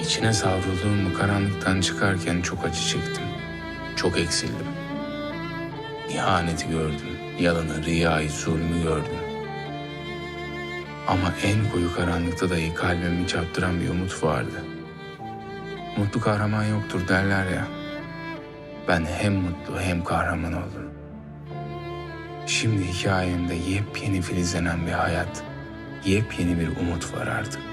İçine savrulduğum bu karanlıktan çıkarken çok acı çektim. Çok eksildim. İhaneti gördüm. Yalanı, riyayı, zulmü gördüm. Ama en koyu karanlıkta dahi kalbimi çarptıran bir umut vardı. Mutlu kahraman yoktur derler ya. Ben hem mutlu hem kahraman oldum. Şimdi hikayemde yepyeni filizlenen bir hayat, yepyeni bir umut var artık.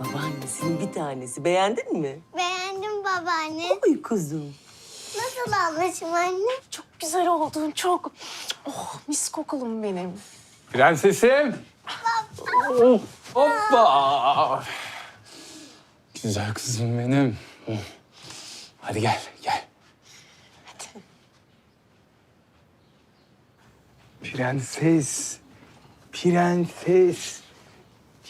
Babaannesinin bir tanesi. Beğendin mi? Beğendim babaanne. Oy kuzum. Nasıl ablacığım anne? Çok güzel oldun çok. Oh mis kokulum benim. Prensesim. Oh, hoppa. Güzel kızım benim. Hadi gel, gel. Hadi. Prenses. Prenses.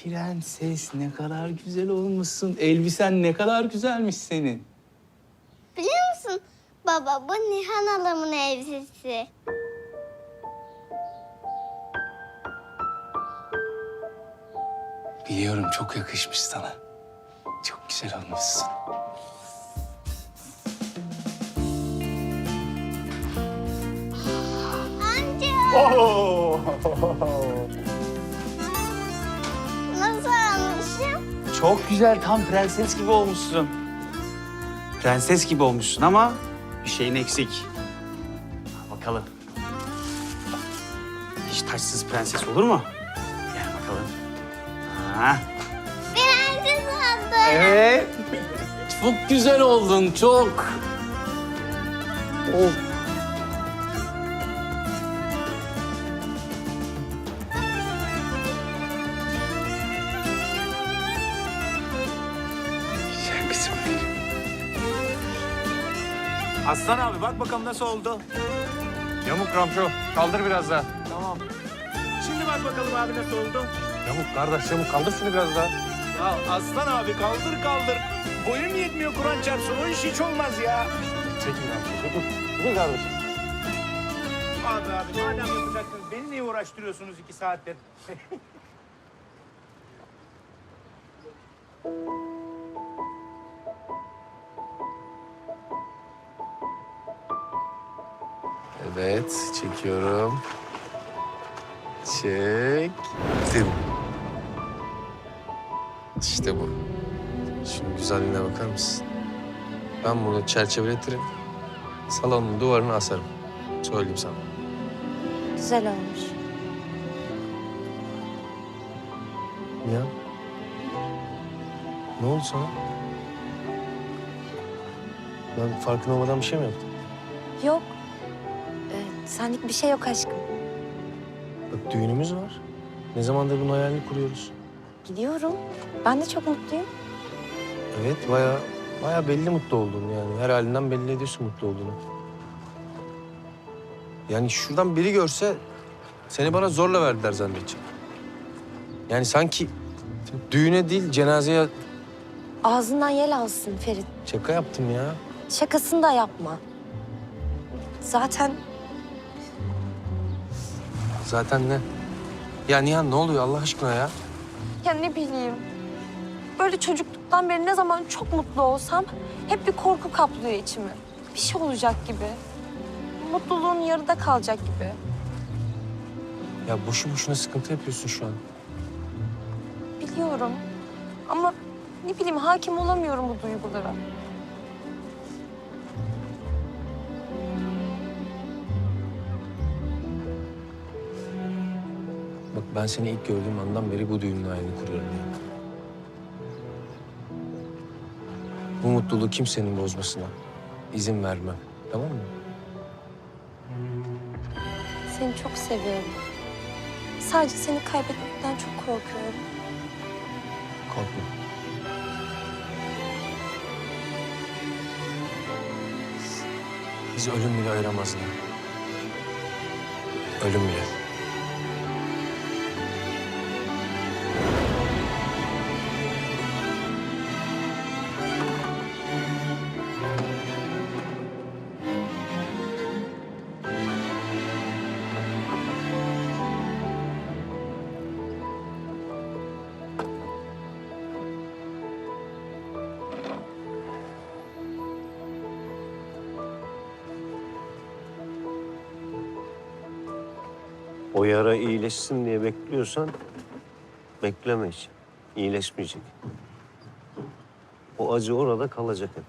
Prenses ne kadar güzel olmuşsun. Elbisen ne kadar güzelmiş senin. Biliyor musun baba bu Nihan halamın elbisesi. Biliyorum çok yakışmış sana. Çok güzel olmuşsun. Amca. Nasıl Çok güzel, tam prenses gibi olmuşsun. Prenses gibi olmuşsun ama bir şeyin eksik. Al Bakalım. Hiç taçsız prenses olur mu? Gel bakalım. Ha. Prenses oldu. Evet. Çok güzel oldun, çok. Oh. Aslan abi bak bakalım nasıl oldu. Yamuk Ramço. Kaldır biraz daha. Tamam. Şimdi bak bakalım abi nasıl oldu. Yamuk kardeş yamuk. Kaldır şunu biraz daha. Ya Aslan abi kaldır kaldır. Boyum yetmiyor Kur'an çarpsın. O iş hiç olmaz ya. Çekin Ramço. Çekin. Çekin kardeş. Abi abi madem yapacaksınız beni niye uğraştırıyorsunuz iki saattir? Evet, çekiyorum. Çektim. İşte bu. Şunun güzelliğine bakar mısın? Ben bunu çerçeveletirim. Salonun duvarına asarım. Söyleyeyim sana. Güzel olmuş. Ya. Ne oldu sana? Ben farkında olmadan bir şey mi yaptım? Yok. Senlik bir şey yok aşkım. Bak düğünümüz var. Ne zamandır bunun hayalini kuruyoruz. Biliyorum. Ben de çok mutluyum. Evet, bayağı, bayağı belli mutlu olduğunu yani. Her halinden belli ediyorsun mutlu olduğunu. Yani şuradan biri görse seni bana zorla verdiler zannedecek. Yani sanki düğüne değil cenazeye Ağzından yel alsın Ferit. şaka yaptım ya. Şakasını da yapma. Zaten Zaten ne? Ya Nihan ne oluyor Allah aşkına ya? ya ne bileyim. Böyle çocukluktan beri ne zaman çok mutlu olsam hep bir korku kaplıyor içimi. Bir şey olacak gibi. Mutluluğun yarıda kalacak gibi. Ya boşu boşuna sıkıntı yapıyorsun şu an. Biliyorum. Ama ne bileyim hakim olamıyorum bu duygulara. Ben seni ilk gördüğüm andan beri bu düğünün hayalini kuruyorum ya. Bu mutluluğu kimsenin bozmasına izin vermem. Tamam mı? Seni çok seviyorum. Sadece seni kaybetmekten çok korkuyorum. Korkma. Bizi ölüm bile ayıramaz ya. Ölüm bile. O yara iyileşsin diye bekliyorsan bekleme hiç. İyileşmeyecek. O acı orada kalacak hep.